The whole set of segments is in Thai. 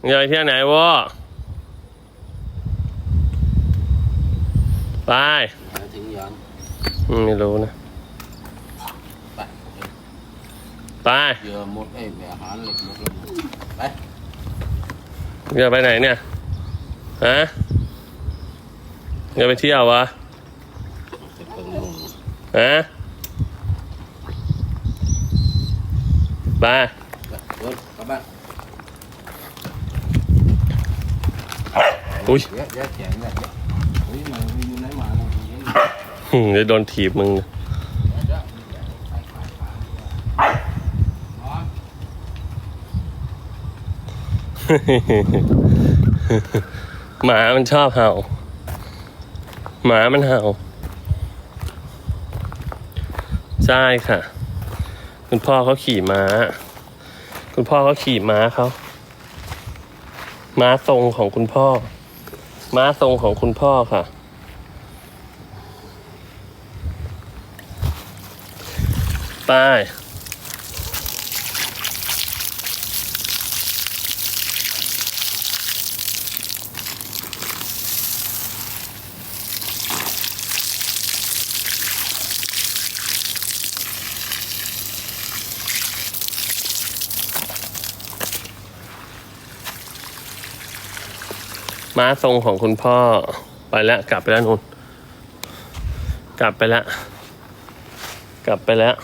มึงจะไปเที่ยวไหนวะไปมาถึงยังอืมไม่รู้นะ ไปไปเหยื่อหมดไอ้แหวอาหารเหล็กหมดแล้วไปมึงจะไปไหนเนี่ย ฮะมึงจะไปเที่ยววะจะเพิ่งนุ่งฮะไป ไปเดินกลับบ้าน อุ้ยเยอะแยะแข็งเนี่ยเฮ้ยมันมีอยู่ไหนมาเนี่ยเยอะหึจะโดนถีบมึง หมามันชอบเห่า หมามันเห่า ใช่ค่ะ คุณพ่อเขาขี่ม้า คุณพ่อเขาขี่ม้าเขา ม้าทรงของคุณพ่อ ม้าทรงของคุณพ่อค่ะ ไป ม้าทรงของคุณพ่อ ไปแล้วกลับไปแล้วนุ่นกลับไปแล้ว กลับไปแล้ว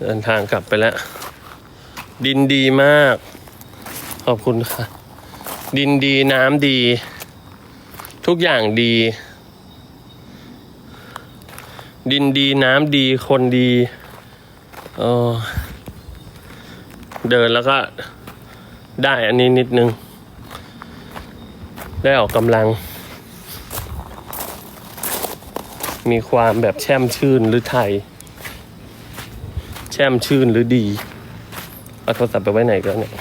เดินทางกลับไปแล้ว ดินดีมาก ขอบคุณค่ะ ดินดีน้ำดี ทุกอย่างดี ดินดีน้ำดีคนดีเออเดินแล้วก็ได้อันนี้นิดนึง ได้ออกกำลัง มีความแบบแช่มชื่นหรือไทย แช่มชื่นหรือดี เอาโทรศัพท์ไปไว้ไหนกันเนี่ย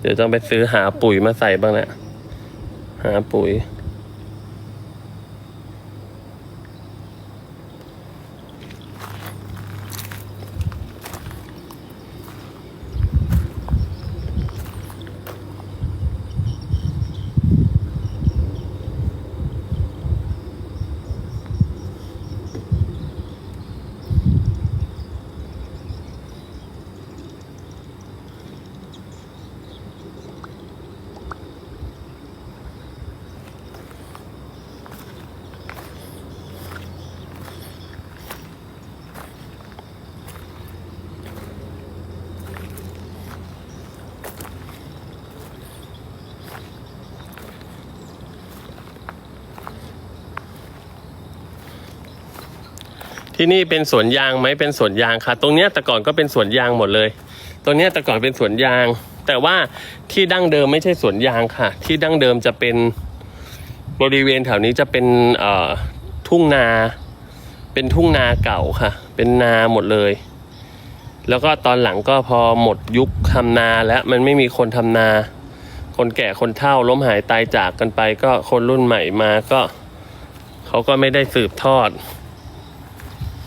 เดี๋ยวต้องไปซื้อหาปุ๋ยมาใส่บ้างแหละหาปุ๋ย ที่นี่เป็นสวนยางไหมเป็นสวนยางค่ะ ตรงเนี้ยแต่ก่อนก็เป็นสวนยางหมดเลย ตรงเนี้ยแต่ก่อนเป็นสวนยาง แต่ว่าที่ดั้งเดิมไม่ใช่สวนยางค่ะ ที่ดั้งเดิมจะเป็นบริเวณแถวนี้จะเป็นเอ่อทุ่งนา เป็นทุ่งนาเก่าค่ะ เป็นนาหมดเลย แล้วก็ตอนหลังก็พอหมดยุคทำนาแล้วมันไม่มีคนทำนา คนแก่คนเฒ่าล้มหายตายจากกันไป ก็คนรุ่นใหม่มาก็เขาก็ไม่ได้สืบทอด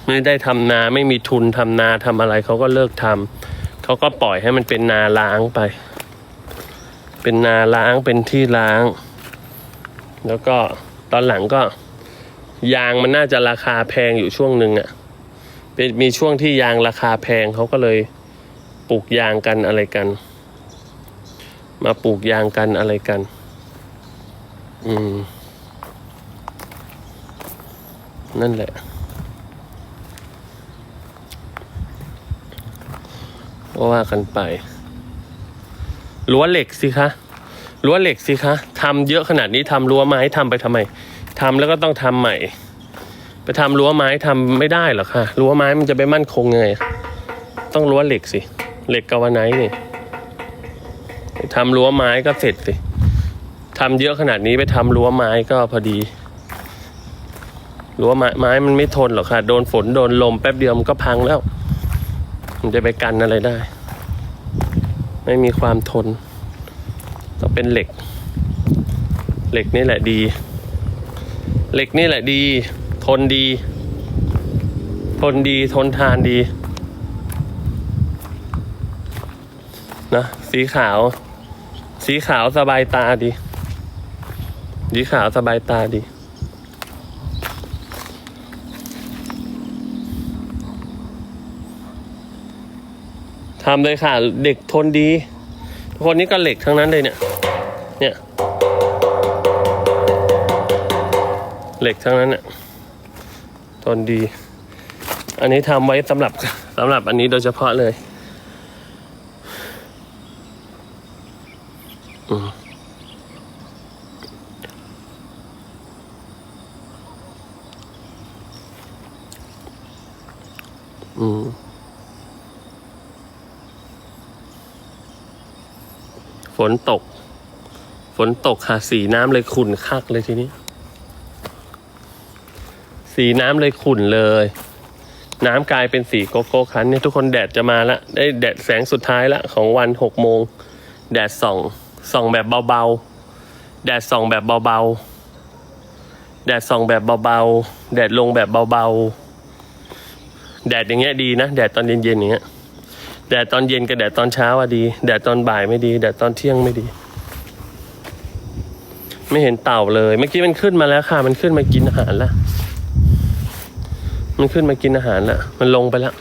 ไม่ได้ทำนาไม่มีทุนทำนาทำอะไรเขาก็เลิกทำเขาก็ปล่อยให้มันเป็นนาล้างไป เป็นนาล้างเป็นที่ล้าง แล้วก็ตอนหลังก็ ยางมันน่าจะราคาแพงอยู่ช่วงหนึ่งอะ่ะเป็นมีช่วงที่ยางราคาแพงเขาก็เลยปลูกยางกันอะไรกัน มาปลูกยางกันอะไรกัน อืม นั่นแหละ ก็ว่ากันไปรั้วเหล็กสิคะรั้วเหล็กสิคะทำเยอะขนาดนี้ทำรั้วไม้ทำไปทำไมทำแล้วก็ต้องทำใหม่ ไปทำรั้วไม้ทำไม่ได้หรอกค่ะรั้วไม้มันจะไปมั่นคงไง ต้องรั้วเหล็กสิ เหล็กกาวไนท์นี่ทำรั้วไม้ก็เสร็จสิทำเยอะขนาดนี้ไปทำรั้วไม้ก็พอดีรั้วไม้ไม้มันไม่ทนหรอกค่ะ โดนฝนโดนลมแป๊บเดียวมันก็พังแล้ว มันจะไปกันอะไรได้ ไม่มีความทนต้องเป็นเหล็ก เหล็กนี่แหละดี เหล็กนี่แหละดี ทนดี ทนดีทนทานดีนะสีขาว สีขาวสบายตาดี สีขาวสบายตาดี ทำเลยค่ะเด็กทนดีทุกคนนี้ก็เหล็กทั้งนั้นเลยเนี่ย เนี่ย เหล็กทั้งนั้นเนี่ยทนดี อันนี้ทำไว้สำหรับสำหรับอันนี้โดยเฉพาะเลยอืมอืม ฝนตก ฝนตกค่ะสีน้ำเลยขุ่นคักเลยทีนี้ สีน้ำเลยขุ่นเลย น้ำกลายเป็นสีโกโก้คันเนี่ยทุกคนแดดจะมาละได้แดดแสงสุดท้ายละของวันหกโมง แดดส่องส่องแบบเบาๆ แดดส่องแบบเบาๆ แดดส่องแบบเบาๆ แดดลงแบบเบาๆ แดดอย่างเงี้ยดีนะ แดดตอนเย็นๆอย่างเงี้ย แดดตอนเย็นกับแดดตอนเช้าอะดี แดดตอนบ่ายไม่ดี แดดตอนเที่ยงไม่ดี ไม่เห็นเต่าเลย เมื่อกี้มันขึ้นมาแล้วค่ะ มันขึ้นมากินอาหารแล้วมันขึ้นมากินอาหารแล้วมันลงไปแล้ว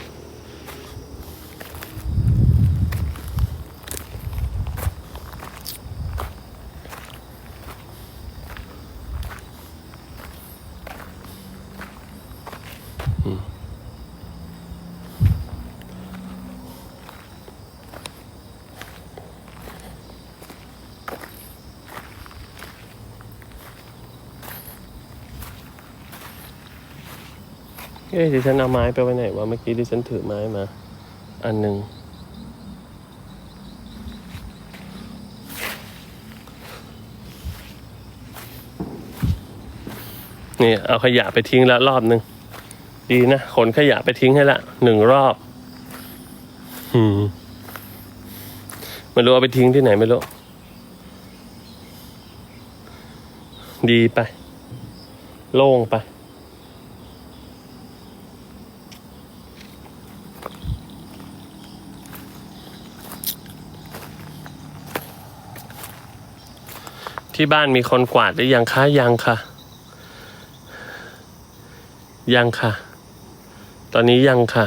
เอ้ยดิฉันเอาไม้ไปไว้ไหนวะเมื่อกี้ดิฉันถือไม้มา อันหนึ่งนี่เอาขยะไปทิ้งแล้วรอบหนึ่งดีนะขนขยะไปทิ้งให้ละหนึ่งรอบอืมไม่รู้เอาไปทิ้งที่ไหนไม่รู้ดีไป โล่งไป ที่บ้านมีคนกวาดหรือยังคะยังค่ะ ยังค่ะ ตอนนี้ยังค่ะ